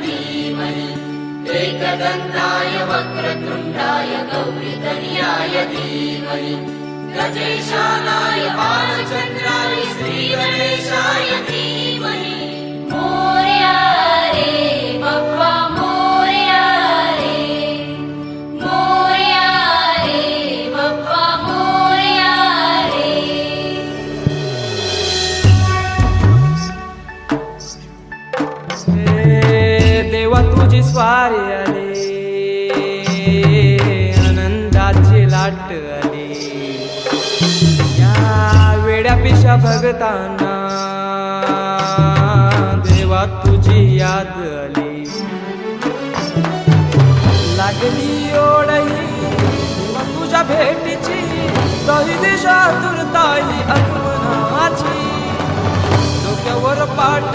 धीमहि। एकदन्ताय वक्रतुण्डाय गौरी धीमहि। गजेशालाय बालचन्द्राय श्रीगणेशाय धीमहि। मोर्यारे स्वारी आली आनंदाची लाट आली. या वेड्या पिशा भगतांना देवा तुझी याद आली. लागली ओढही तुझ्या भेटीची दही दिशा तुरताई आगमनाची डोक्यावर पाट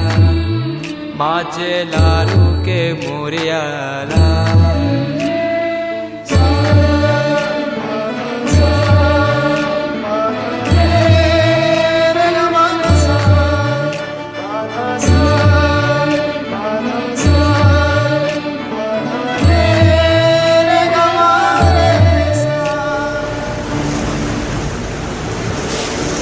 माझे लारू के मोरयाला